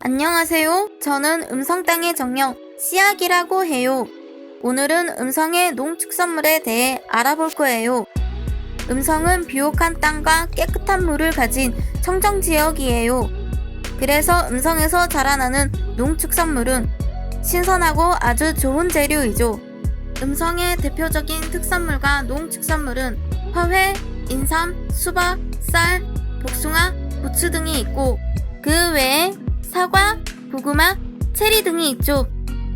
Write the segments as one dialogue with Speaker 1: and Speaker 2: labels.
Speaker 1: 안녕하세요. 저는 음성땅의 정령 씨앗이라고 해요. 오늘은 음성의 농축산물에 대해 알아볼 거예요. 음성은 비옥한 땅과 깨끗한 물을 가진 청정 지역이에요. 그래서 음성에서 자라나는 농축산물은 신선하고 아주 좋은 재료이죠. 음성의 대표적인 특산물과 농축산물은 화훼, 인삼, 수박, 쌀, 복숭아, 부추 등이 있고 그 외에 사과, 고구마, 체리 등이 있죠.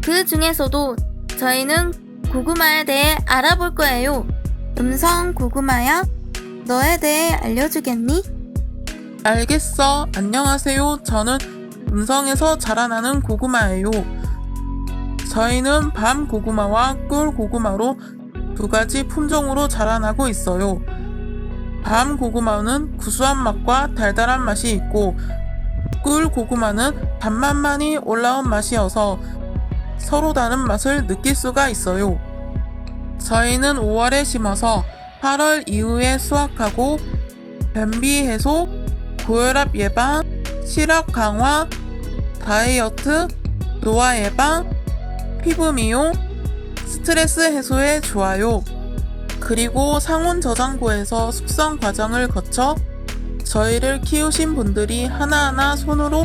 Speaker 1: 그 중에서도 저희는 고구마에 대해 알아볼 거예요. 음성 고구마야? 너에 대해 알려주겠니?
Speaker 2: 알겠어. 안녕하세요. 저는 음성에서 자라나는 고구마예요. 저희는 밤 고구마와 꿀 고구마로 두 가지 품종으로 자라나고 있어요. 밤 고구마는 구수한 맛과 달달한 맛이 있고 꿀 고구마는 단맛만이 올라온 맛이어서 서로 다른 맛을 느낄 수가 있어요. 저희는 5월에 심어서 8월 이후에 수확하고 변비 해소, 고혈압 예방, 시력 강화, 다이어트, 노화 예방, 피부 미용, 스트레스 해소에 좋아요. 그리고 상온 저장고에서 숙성 과정을 거쳐 저희를 키우신 분들이 하나하나 손으로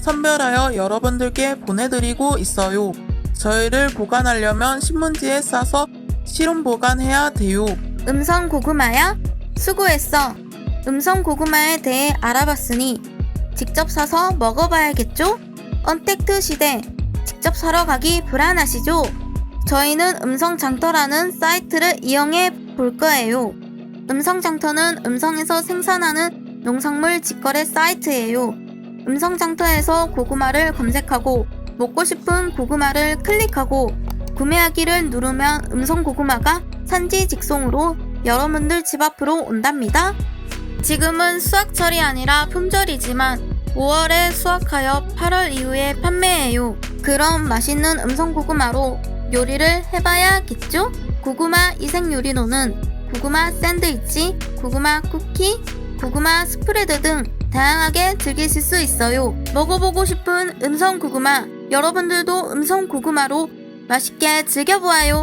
Speaker 2: 선별하여 여러분들께 보내드리고 있어요. 저희를 보관하려면 신문지에 싸서 실온 보관해야 돼요.
Speaker 1: 음성 고구마야? 수고했어. 음성 고구마에 대해 알아봤으니 직접 사서 먹어봐야겠죠? 언택트 시대 직접 사러 가기 불안하시죠? 저희는 음성 장터라는 사이트를 이용해 볼 거예요. 음성 장터는 음성에서 생산하는 농산물 직거래 사이트예요. 음성 장터에서 고구마를 검색하고 먹고 싶은 고구마를 클릭하고 구매하기를 누르면 음성 고구마가 산지 직송으로 여러분들 집 앞으로 온답니다. 지금은 수확철이 아니라 품절이지만 5월에 수확하여 8월 이후에 판매해요. 그럼 맛있는 음성 고구마로 요리를 해봐야겠죠? 고구마 이색 요리로는 고구마 샌드위치, 고구마 쿠키, 고구마 스프레드 등 다양하게 즐기실 수 있어요. 먹어보고 싶은 음성 고구마, 여러분들도 음성 고구마로 맛있게 즐겨보아요.